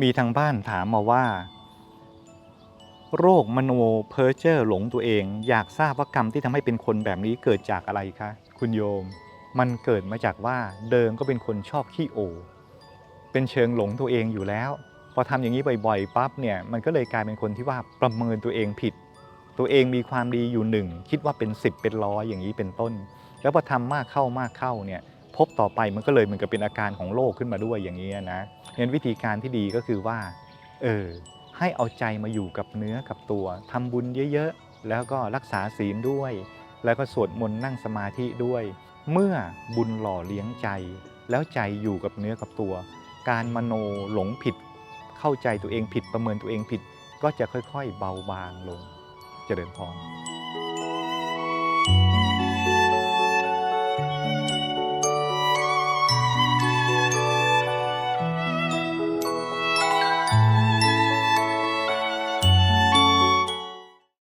มีทางบ้านถามมาว่า โรคมโนเพอร์เจอร์หลงตัวเอง อยากทราบว่ากรรมที่ทำให้เป็นคนแบบนี้เกิดจากอะไรคะ คุณโยม มันเกิดมาจากว่าเดิมก็เป็นคนชอบขี้โอ เป็นเชิงหลงตัวเองอยู่แล้ว พอทำอย่างนี้บ่อยๆปั๊บเนี่ยมันก็เลยกลายเป็นคนที่ว่าประเมินตัวเองผิด ตัวเองมีความดีอยู่หนึ่งคิดว่าเป็น 10 เป็นร้อยอย่างนี้เป็นต้น แล้วพอทำมากเข้ามากเข้าเนี่ย บต่อไปมันก็เลยเหมือนกับเป็นอาการของโรคขึ้นมาด้วยอย่างนี้นะงั้นวิธีการที่ดีก็คือว่า เออ ให้เอาใจมาอยู่กับเนื้อกับตัวทำบุญเยอะๆ แล้วก็รักษาศีลด้วย แล้วก็สวดมนต์นั่งสมาธิด้วย เมื่อบุญหล่อเลี้ยงใจ แล้วใจอยู่กับเนื้อกับตัว การมโนหลงผิด เข้าใจตัวเองผิดประเมินตัวเองผิด ก็จะค่อยๆ เบาบางลง เจริญพร